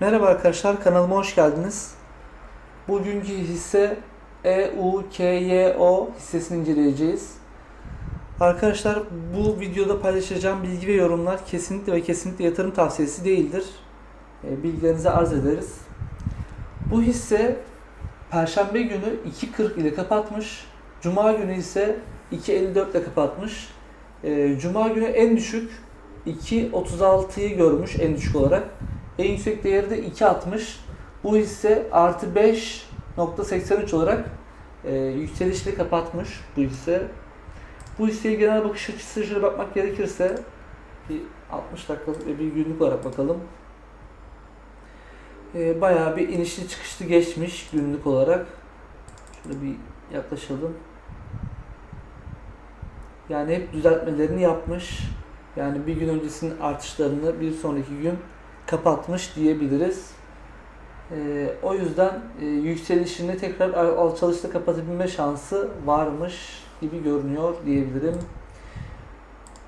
Merhaba arkadaşlar kanalıma hoş geldiniz. Bugünkü hisse EUKYO hissesini inceleyeceğiz. Arkadaşlar bu videoda paylaşacağım bilgi ve yorumlar kesinlikle ve kesinlikle yatırım tavsiyesi değildir. E, Bilgilerinize arz ederiz. Bu hisse Perşembe günü 2.40 ile kapatmış. Cuma günü ise 2.54 ile kapatmış. E, Cuma günü en düşük 2.36'yı görmüş en düşük olarak. En yüksek değeri de 2.60. Bu hisse artı 5.83 olarak e, yükselişle kapatmış bu hisse. Bu hisseye genel bakış açısı şöyle bakmak gerekirse bir 60 dakikalık ve bir günlük olarak bakalım. E, bayağı bir inişli çıkışlı geçmiş günlük olarak. Şöyle bir yaklaşalım. Yani hep düzeltmelerini yapmış. Yani bir gün öncesinin artışlarını bir sonraki gün kapatmış diyebiliriz. Ee, o yüzden e, yükselişini tekrar al- alçalışta kapatabilme şansı varmış gibi görünüyor diyebilirim.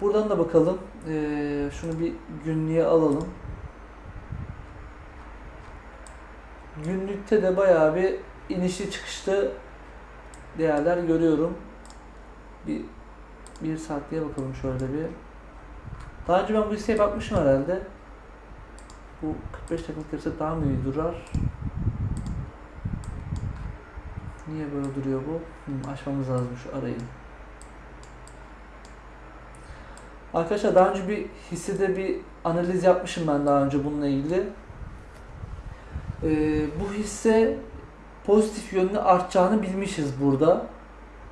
Buradan da bakalım. Ee, şunu bir günlüğe alalım. Günlükte de bayağı bir inişli çıkışlı değerler görüyorum. Bir bir saatliğe bakalım şöyle bir. Daha önce ben bu hisseye bakmışım herhalde. Bu 45 dakikalık ise daha mı iyi durar? Niye böyle duruyor bu? Hı, açmamız lazım şu arayı. Arkadaşlar daha önce bir hissede bir analiz yapmışım ben daha önce bununla ilgili. Ee, bu hisse pozitif yönlü artacağını bilmişiz burada.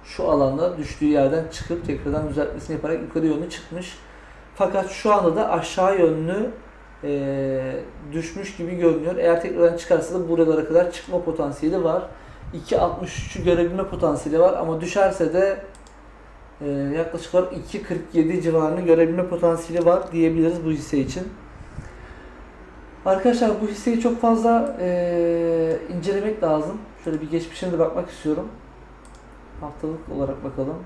Şu alanda düştüğü yerden çıkıp tekrardan düzeltmesini yaparak yukarı yönlü çıkmış. Fakat şu anda da aşağı yönlü e, düşmüş gibi görünüyor. Eğer tekrardan çıkarsa da buralara kadar çıkma potansiyeli var. 2.63'ü görebilme potansiyeli var ama düşerse de e, yaklaşık olarak 2.47 civarını görebilme potansiyeli var diyebiliriz bu hisse için. Arkadaşlar bu hisseyi çok fazla e, incelemek lazım. Şöyle bir geçmişine de bakmak istiyorum. Haftalık olarak bakalım.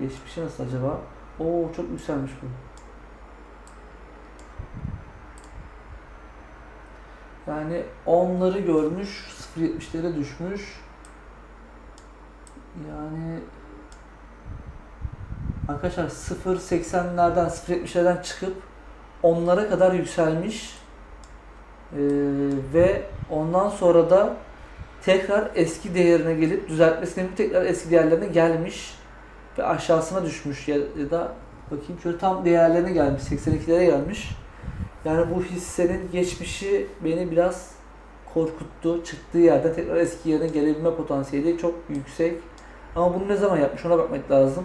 Geçmişi nasıl acaba? Oo çok yükselmiş bu. Yani 10'ları görmüş, 0.70'lere düşmüş. Yani arkadaşlar 0.80'lerden 0.70'lerden çıkıp 10'lara kadar yükselmiş. Ee, ve ondan sonra da tekrar eski değerine gelip düzeltmesine yapıp tekrar eski değerlerine gelmiş ve aşağısına düşmüş ya, ya da bakayım şöyle tam değerlerine gelmiş 82'lere gelmiş. Yani bu hissenin geçmişi beni biraz korkuttu. Çıktığı yerden tekrar eski yerine gelebilme potansiyeli çok yüksek. Ama bunu ne zaman yapmış ona bakmak lazım.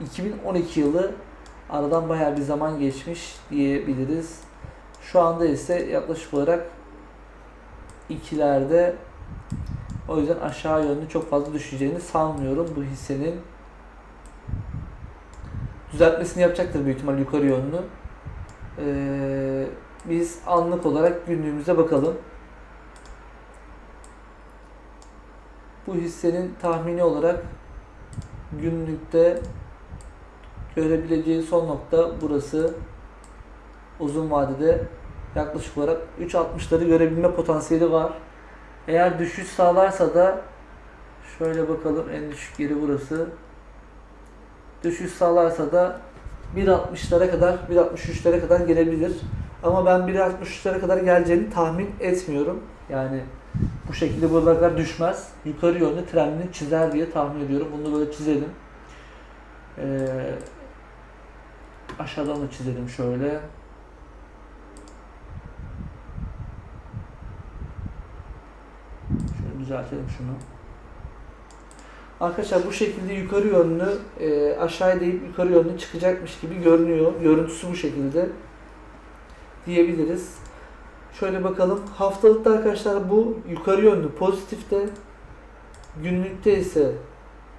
2012 yılı aradan bayağı bir zaman geçmiş diyebiliriz. Şu anda ise yaklaşık olarak ikilerde o yüzden aşağı yönlü çok fazla düşeceğini sanmıyorum bu hissenin. Düzeltmesini yapacaktır büyük ihtimal yukarı yönlü. Ee, biz anlık olarak günlüğümüze bakalım. Bu hissenin tahmini olarak günlükte görebileceği son nokta burası. Uzun vadede yaklaşık olarak 3.60'ları görebilme potansiyeli var. Eğer düşüş sağlarsa da şöyle bakalım en düşük yeri burası. Düşüş sağlarsa da 1.60'lara kadar 1.63'lere kadar gelebilir. Ama ben 1.63'lere kadar geleceğini tahmin etmiyorum. Yani bu şekilde buralara kadar düşmez. Yukarı yönlü trendini çizer diye tahmin ediyorum. Bunu böyle çizelim. Ee, aşağıdan da çizelim şöyle. Şöyle düzeltelim şunu. Arkadaşlar bu şekilde yukarı yönlü e, aşağıya deyip yukarı yönlü çıkacakmış gibi görünüyor. Görüntüsü bu şekilde diyebiliriz. Şöyle bakalım. Haftalıkta arkadaşlar bu yukarı yönlü pozitifte. Günlükte ise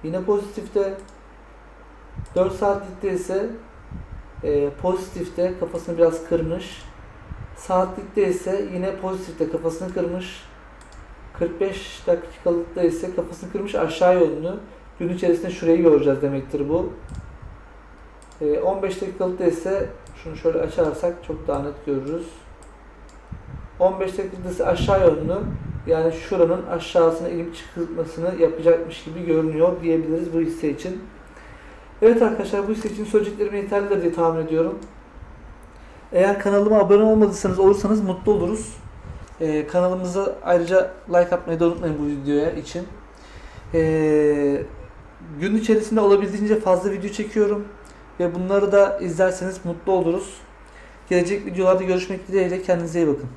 yine pozitifte. 4 saatlikte ise e, pozitifte kafasını biraz kırmış. Saatlikte ise yine pozitifte kafasını kırmış. 45 dakikalıkta ise kafasını kırmış aşağı yönlü. Gün içerisinde şurayı göreceğiz demektir bu. E, 15 dakikalıkta ise Şunu şöyle açarsak çok daha net görürüz. 15 dakikası aşağı yönlü. Yani şuranın aşağısına inip çıkmasını yapacakmış gibi görünüyor diyebiliriz bu hisse için. Evet arkadaşlar bu hisse için söyleyeceklerim yeterlidir diye tahmin ediyorum. Eğer kanalıma abone olmadıysanız olursanız mutlu oluruz. Ee, kanalımıza ayrıca like atmayı da unutmayın bu videoya için. Ee, gün içerisinde olabildiğince fazla video çekiyorum. Ve bunları da izlerseniz mutlu oluruz. Gelecek videolarda görüşmek dileğiyle kendinize iyi bakın.